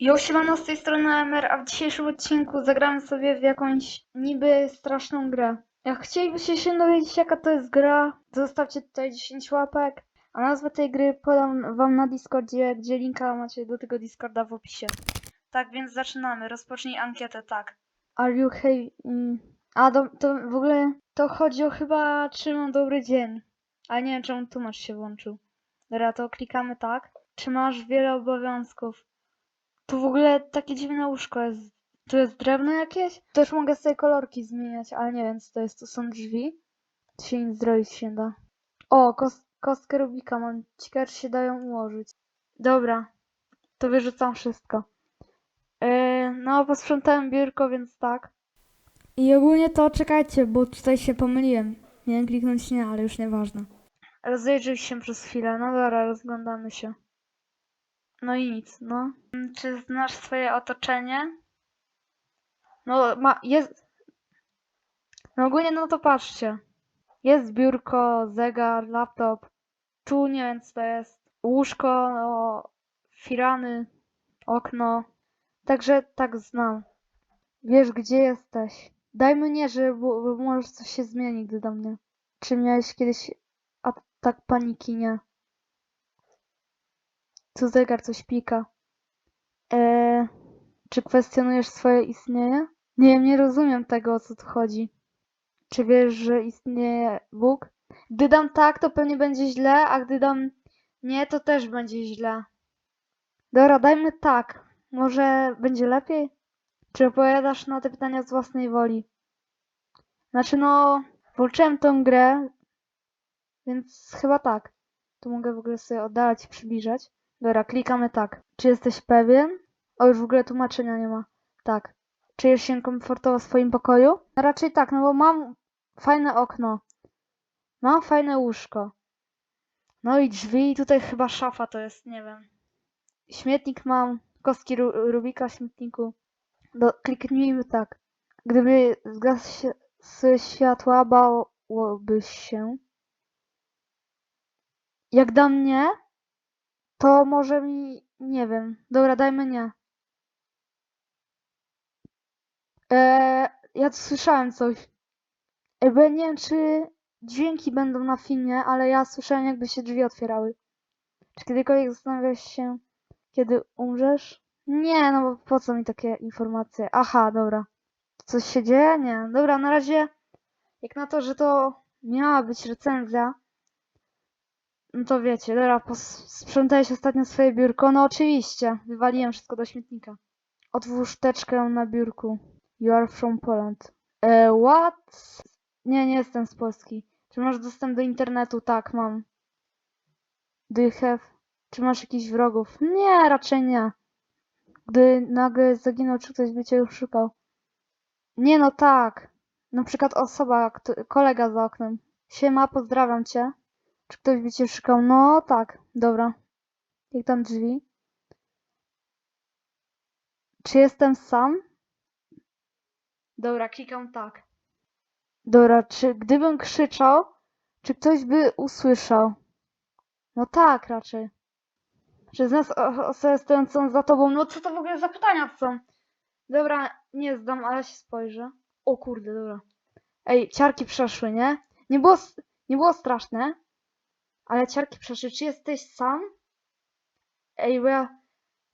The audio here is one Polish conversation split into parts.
Jo, siemano, z tej strony AMR, a w dzisiejszym odcinku zagramy sobie w jakąś niby straszną grę. Jak chcielibyście się dowiedzieć jaka to jest gra, zostawcie tutaj 10 łapek, a nazwę tej gry podam wam na Discordzie, gdzie linka macie do tego Discorda w opisie. Tak, więc zaczynamy. Rozpocznij ankietę, tak. Are you hey... mm, A, do, to w ogóle to chodzi o chyba czy mam dobry dzień. Ale nie wiem czemu tłumacz się włączył. Dobra, to klikamy tak. Czy masz wiele obowiązków? Tu w ogóle takie dziwne łóżko jest. Tu jest drewno jakieś? Też mogę sobie kolorki zmieniać, ale nie wiem co to jest. Tu są drzwi. Tu się nic zrobić się da. O, kos kostkę Rubika mam. Ciekawe się dają ułożyć. Dobra. To wyrzucam wszystko. Yy, no, posprzątałem biurko, więc tak. I ogólnie to czekajcie, bo tutaj się pomyliłem. Miałem kliknąć nie, ale już nieważne. Rozejrzyj się przez chwilę. No dobra, rozglądamy się. No i nic, no. Mm, Czy znasz swoje otoczenie? No, ma, jest... No ogólnie, no to patrzcie. Jest biurko, zegar, laptop. Tu nie wiem co to jest. Łóżko, no, firany, okno. Także tak znam. Wiesz gdzie jesteś. Daj mnie, że może coś się zmieni, gdy do mnie. Czy miałeś kiedyś atak paniki? Nie. Tu zegar coś pika. Eee, czy kwestionujesz swoje istnienie? Nie, nie rozumiem tego, o co tu chodzi. Czy wiesz, że istnieje Bóg? Gdy dam tak, to pewnie będzie źle, a gdy dam nie, to też będzie źle. Dobra, dajmy tak. Może będzie lepiej? Czy odpowiadasz na te pytania z własnej woli? Znaczy, no, włączyłem tą grę, więc chyba tak. Tu mogę w ogóle sobie oddalać i przybliżać. Dobra, klikamy tak. Czy jesteś pewien? O, już w ogóle tłumaczenia nie ma. Tak. Czujesz się komfortowo w swoim pokoju? No raczej tak, no bo mam fajne okno. Mam fajne łóżko. No i drzwi, i tutaj chyba szafa to jest, nie wiem. Śmietnik mam, kostki Ru Rubika w śmietniku. Do, kliknijmy tak. Gdyby zgasły światła, bałobyś się. Jak dam nie, to może mi, nie wiem. Dobra, dajmy nie. Eee, ja słyszałem coś. Ja nie wiem, czy dźwięki będą na filmie, ale ja słyszałem, jakby się drzwi otwierały. Czy kiedykolwiek zastanawiałeś się, kiedy umrzesz? Nie, no bo po co mi takie informacje? Aha, dobra. Coś się dzieje? Nie. Dobra, na razie, jak na to, że to miała być recenzja, no to wiecie, dobra, sprzątałeś ostatnio swoje biurko? No oczywiście, wywaliłem wszystko do śmietnika. Otwórz teczkę na biurku. You are from Poland. E, what? Nie, nie jestem z Polski. Czy masz dostęp do internetu? Tak, mam. Do you have? Czy masz jakichś wrogów? Nie, raczej nie. Gdy nagle zaginął, czy ktoś by cię już szukał? Nie, no tak. Na przykład osoba, kolega za oknem. Siema, pozdrawiam cię. Czy ktoś by cię szukał? No tak, dobra. Jak tam drzwi? Czy jestem sam? Dobra, klikam tak. Dobra, czy gdybym krzyczał, czy ktoś by usłyszał? No tak, raczej. Czy znasz osobę stojącą za tobą? No co to w ogóle za pytania są? Dobra, nie zdam, ale się spojrzę. O kurde, dobra. Ej, ciarki przeszły, nie? Nie było, nie było straszne, ale ciarki. Czy jesteś sam? Ej, bo ja...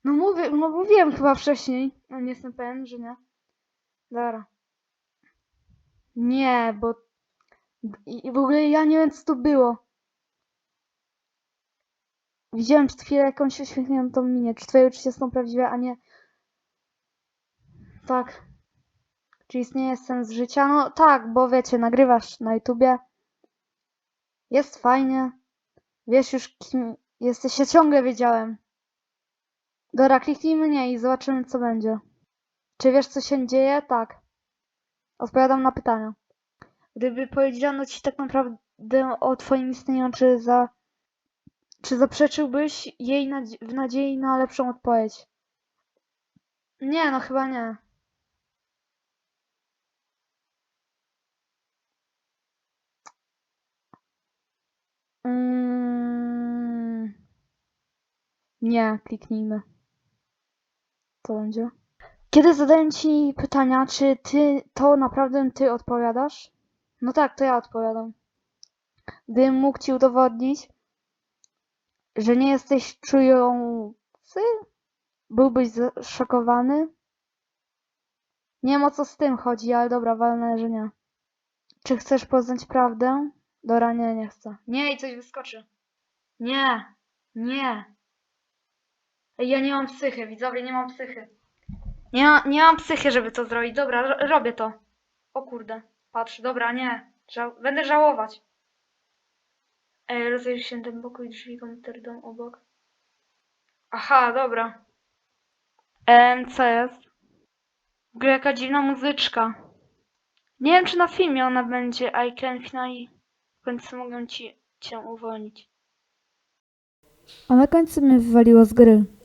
No mówię, no mówiłem chyba wcześniej. No nie jestem pewien, że nie. Dobra. Nie, bo... I w ogóle ja nie wiem, co to było. Widziałem przed chwilą jakąś uśmiechniętą minię. Czy twoje uczucia są prawdziwe, a nie... Tak. Czy istnieje sens życia? No tak, bo wiecie, nagrywasz na YouTubie. Jest fajnie. Wiesz już kim jesteś. Ja ciągle wiedziałem. Dobra, kliknijmy nie i zobaczymy co będzie. Czy wiesz co się dzieje? Tak. Odpowiadam na pytania. Gdyby powiedziano ci tak naprawdę o twoim istnieniu, czy za... Czy zaprzeczyłbyś jej nadzie w nadziei na lepszą odpowiedź? Nie, no chyba nie. Mm. Nie, kliknijmy. to będzie. Kiedy zadaję ci pytania, czy ty to naprawdę ty odpowiadasz? No tak, to ja odpowiadam. Gdybym mógł ci udowodnić, że nie jesteś czujący, byłbyś zszokowany. Nie wiem o co z tym chodzi, ale dobra, walnę, że nie. Czy chcesz poznać prawdę? Dobra, nie, nie chcę. Nie, i coś wyskoczy. Nie, nie. Ej, ja nie mam psychy, widzowie, nie mam psychy. Nie, nie mam psychy, żeby to zrobić. Dobra, ro- robię to. O kurde, patrz, dobra, nie. Żał będę żałować. Ej, rozejrzyj się ten pokój, drzwi, komputer, dom obok. Aha, dobra. Em, co jest? W ogóle jaka dziwna muzyczka. Nie wiem, czy na filmie ona będzie I can finally. W końcu mogę ci, cię uwolnić. A na końcu mnie wywaliło z gry.